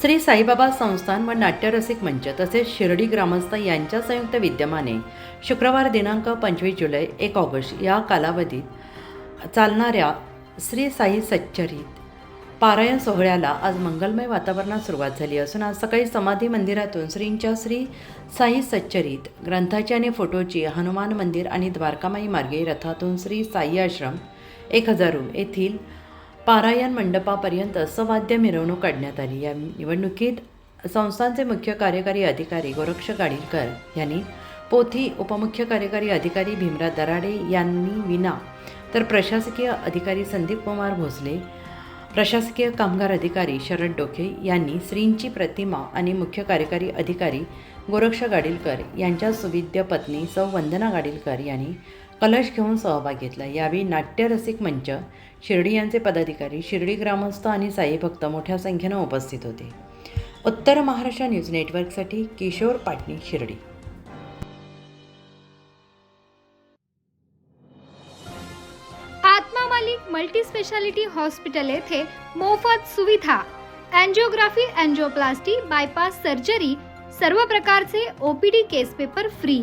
श्री साईबाबा संस्थान व नाट्यरसिक मंच तसेच शिर्डी ग्रामस्थ यांच्या संयुक्त विद्यमाने शुक्रवार दिनांक पंचवीस जुलै एक ऑगस्ट या कालावधीत चालणाऱ्या श्री साई सच्चरित पारायण सोहळ्याला आज मंगलमय वातावरणात सुरुवात झाली असून आज सकाळी समाधी मंदिरातून श्रींच्या श्री साई सच्चरित ग्रंथाची आणि फोटोची हनुमान मंदिर आणि द्वारकामाई मार्गे रथातून श्री साई आश्रम एक हजारू येथील पारायण मंडपापर्यंत सवाद्य मिरवणूक काढण्यात आली. या निवडणुकीत संस्थांचे मुख्य कार्यकारी अधिकारी गोरक्ष गाडीलकर यांनी पोथी उपमुख्य कार्यकारी अधिकारी भीमराज दराडे यांनी विना तर प्रशासकीय अधिकारी संदीप कुमार भोसले प्रशासकीय कामगार अधिकारी शरद डोके यांनी श्रींची प्रतिमा आणि मुख्य कार्यकारी अधिकारी गोरक्ष गाडीलकर यांच्या सुविद्य पत्नी सौ वंदना गाडीलकर यांनी कलश घेऊन सहभाग घेतला. यावेळी नाट्यरसिक मंच शिर्डी यांचे पदाधिकारी शिर्डी ग्रामस्थ आणि साई भक्त मोठ्या संख्येनं उपस्थित होते. उत्तर महाराष्ट्र न्यूज नेटवर्कसाठी Kishor Patni Shirdi. Atma Malik multi speciality hospital येथे मोफत सुविधा अँजिओग्राफी अँजिओप्लास्टी बायपास सर्जरी सर्व प्रकारचे OPD case paper free.